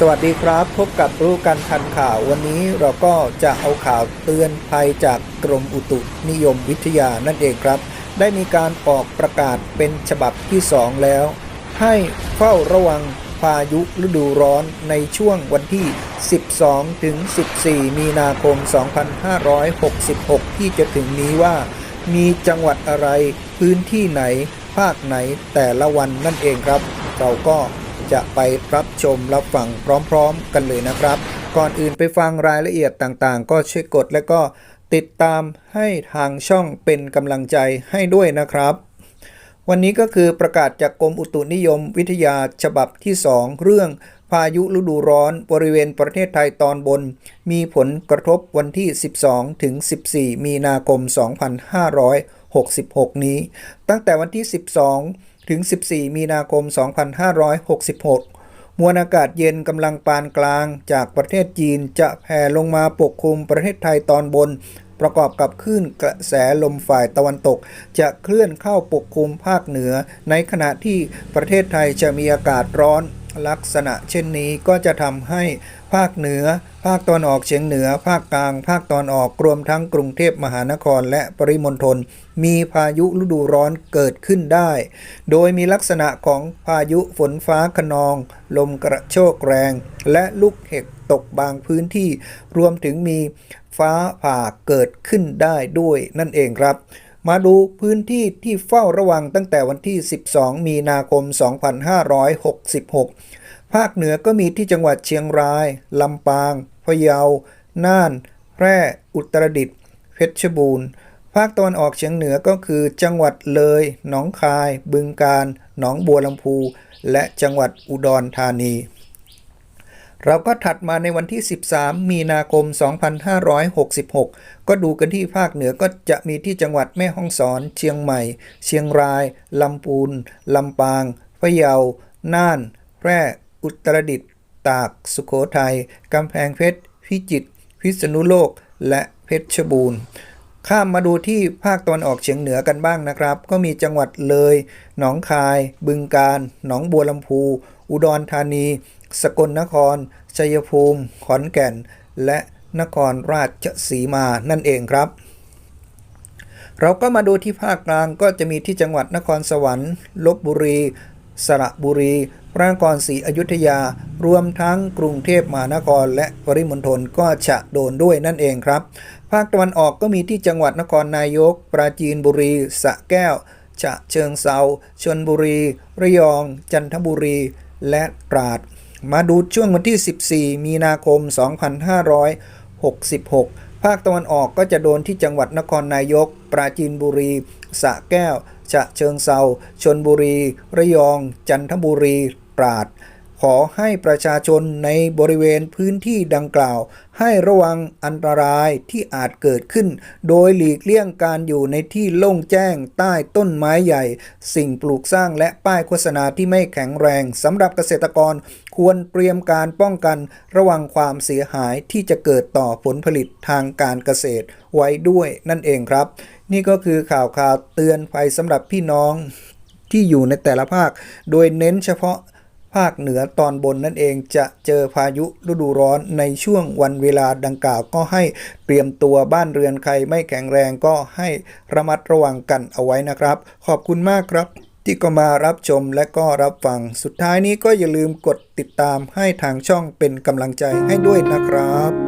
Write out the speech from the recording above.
สวัสดีครับ พบกับรู้กันทันข่าววันนี้เราก็จะเอาข่าวเตือนภัยจากกรมอุตุนิยมวิทยานั่นเองครับ ได้มีการออกประกาศเป็นฉบับที่ 2 แล้ว ให้เฝ้าระวังพายุฤดูร้อนในช่วงวันที่ 12 ถึง 14 มีนาคม 2566 ที่จะถึงนี้ว่า มีจังหวัดอะไรพื้นที่ไหน ภาคไหนแต่ละวันนั่นเองครับ เราก็ จะไปรับชมรับฟังพร้อมๆ กันเลยนะครับ ก่อนอื่นไปฟังรายละเอียดต่างๆ ก็ช่วยกดและก็ติดตามให้ทางช่องเป็นกำลังใจให้ด้วยนะครับ วันนี้ก็คือประกาศจากกรมอุตุนิยมวิทยาฉบับที่ 2 เรื่องพายุฤดูร้อนบริเวณประเทศไทยตอนบน มีผลกระทบวันที่ 12 ถึง 14 มีนาคม 2566 นี้ ตั้งแต่วันที่ 12 ถึง 14 มีนาคม 2566 มวลอากาศเย็นกำลังปานกลางจากประเทศจีนจะแผ่ลงมาปกคลุมประเทศไทยตอนบน ประกอบกับคลื่นกระแสลมฝ่ายตะวันตก จะเคลื่อนเข้าปกคลุมภาคเหนือ ในขณะที่ประเทศไทยจะมีอากาศร้อน ลักษณะเช่นนี้ก็จะทำให้ภาคเหนือ ภาคตอนออกเฉียงเหนือ ภาคกลาง ภาคตอนออกรวมทั้งกรุงเทพมหานครและปริมณฑลมีพายุฤดูร้อนเกิดขึ้นได้ โดยมีลักษณะของพายุฝนฟ้าขนอง ลมกระโชกแรง และลูกเห็บตกบางพื้นที่ รวมถึงมีฟ้าผ่าเกิดขึ้นได้ด้วยนั่นเองครับ มาดูพื้นที่ที่เฝ้าระวังตั้งแต่วันที่ 12 มีนาคม 2566 ภาคเหนือก็มีที่จังหวัดเชียงราย ลำปาง พะเยา น่าน แพร่ อุตรดิตถ์ เพชรบูรณ์ ภาคตะวันออกเฉียงเหนือก็คือจังหวัดเลย หนองคาย บึงกาฬ หนองบัวลำพู และจังหวัดอุดรธานี เราก็ถัดมาในวันที่ 13 มีนาคม 2566 ก็ดูกันที่ภาคเหนือก็จะมีที่จังหวัดแม่ฮ่องสอน เชียงใหม่ เชียงราย ลำพูน ลำปาง พะเยา น่าน แพร่ อุตรดิตถ์ ตาก สุโขทัย กำแพงเพชร พิจิตร พิษณุโลก และเพชรบูรณ์ข้ามมาดูที่ภาคตะวันออกเฉียงเหนือกันบ้างนะครับ ก็มีจังหวัดเลย หนองคาย บึงกาฬ หนองบัวลำพู อุดรธานี สกลนคร ชัยภูมิ ขอนแก่น และนครราชสีมานั่นเองครับ เราก็มาดูที่ภาคกลางก็จะมีที่จังหวัดนครสวรรค์ลบบุรี สระบุรี พระนครศรีอยุธยา รวมทั้งกรุงเทพมหานคร และปริมณฑลก็จะโดนด้วยนั่นเองครับ ภาคตะวันออกก็มีที่จังหวัดนครนายก ปราจีนบุรี สระแก้วฉะเชิงเซาชนบุรี ระยอง จันทบุรี และตราด มาดูช่วงวันที่ 14 มีนาคม 2566 ภาคตะวันออกก็จะโดนที่จังหวัดนครนายก ปราจีนบุรี สระแก้ว ฉะเชิงเซาชนบุรี ระยอง จันทบุรี ตราด ขอให้ประชาชนในบริเวณพื้นที่ดังกล่าว ให้ระวังอันตรายที่อาจเกิดขึ้น โดยหลีกเลี่ยงการอยู่ในที่โล่งแจ้งใต้ต้นไม้ใหญ่ สิ่งปลูกสร้างและป้ายโฆษณาที่ไม่แข็งแรงสำหรับเกษตรกรควรเตรียมการป้องกันระวังความเสียหายที่จะเกิดต่อผลผลิตทางการเกษตรไว้ด้วยนั่นเองครับ นี่ก็คือข่าวข่าวเตือนภัยสำหรับพี่น้องที่อยู่ในแต่ละภาค โดยเน้นเฉพาะ ภาคเหนือตอนบนนั่นเองจะเจอพายุฤดูร้อนในช่วงวันเวลาดังกล่าวก็ให้เตรียมตัวบ้านเรือนใครไม่แข็งแรงก็ให้ระมัดระวังกันเอาไว้นะครับ ขอบคุณมากครับ ที่ก็มารับชมและก็รับฟัง สุดท้ายนี้ก็อย่าลืมกดติดตามให้ทางช่องเป็นกำลังใจให้ด้วยนะครับ